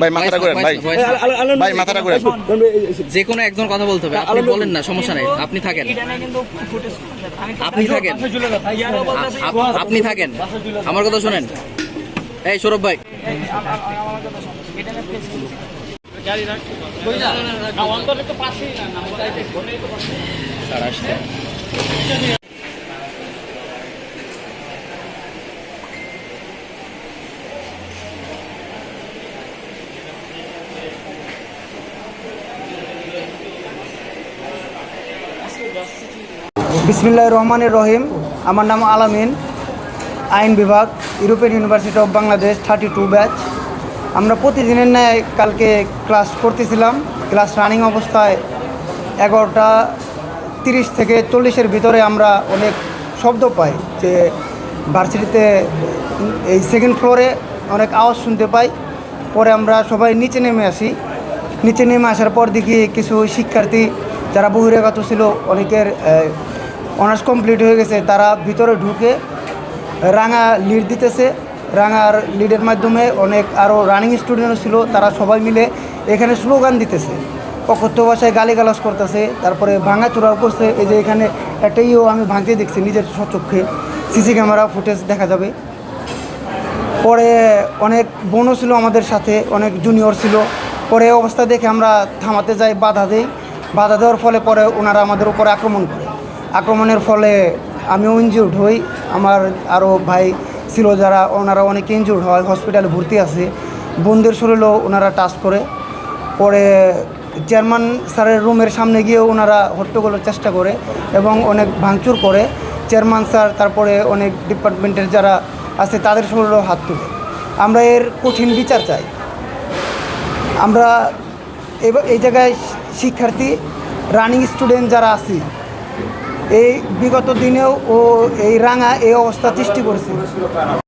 ভাই মাথাটা ঘুরেন ভাই ভাই মাথাটা ঘুরেন যে কোনো একজন কথা বলতে হবে আপনি বলেন না সমস্যা নাই আপনি থাকেন আপনি থাকেন আপনি থাকেন আমার কথা শুনেন এই সৌরভ ভাই বিসমিল্লাহ রহমানের রহিম। আমার নাম আলামিন, আইন বিভাগ, European University of Bangladesh thirty two batch আমরা প্রতিদিনের ন্যায় কালকে ক্লাস করতেছিলাম। ক্লাস রানিং অবস্থায় এগারোটা তিরিশ থেকে চল্লিশের ভিতরে আমরা অনেক শব্দ পাই যে ভার্সিটিতে এই সেকেন্ড ফ্লোরে অনেক আওয়াজ শুনতে পাই। পরে আমরা সবাই নিচে নেমে আসি। নিচে নেমে আসার পর দেখি কিছু শিক্ষার্থী যারা বহিরাগত ছিল, অনেকের অনার্স কমপ্লিট হয়ে গেছে, তারা ভিতরে ঢুকে রাঙা লিড দিতেছে। রাঙার লিডের মাধ্যমে অনেক আরও রানিং স্টুডেন্টও ছিল, তারা সবাই মিলে এখানে স্লোগান দিতেছে। অকথ্য ভাষায় গালিগালাজ করতেছে, তারপরে ভাঙাচোরাও করছে। এই যে এখানে একটা ইও আমি ভাঙতে দেখছি, নিজের সচক্ষে সিসি ক্যামেরা ফুটেজ দেখা যাবে। পরে অনেক বোনও ছিল আমাদের সাথে, অনেক জুনিয়র ছিল। পরে অবস্থা দেখে আমরা থামাতে যাই, বাধা দেই। বাধা দেওয়ার ফলে পরে ওনারা আমাদের উপরে আক্রমণ করে। আক্রমণের ফলে আমিও ইনজিউর্ড হই। আমার আরও ভাই ছিল যারা, ওনারা অনেক ইনজিউর্ড হয় হসপিটালে ভর্তি আছে। বোনদের শরীরেও ওনারা টাচ করে। পরে চেয়ারম্যান স্যারের রুমের সামনে গিয়ে ওনারা হট্টগোলের চেষ্টা করে এবং অনেক ভাঙচুর করে। চেয়ারম্যান স্যার, তারপরে অনেক ডিপার্টমেন্টের যারা আছে, তাদের শরীরেও হাত তুলে। আমরা এর কঠিন বিচার চাই। আমরা এই জায়গায় শিক্ষার্থী রানিং স্টুডেন্ট যারা আছি, এই বিগত দিনেও ও এই রাঙা এই অবস্থা সৃষ্টি করেছে।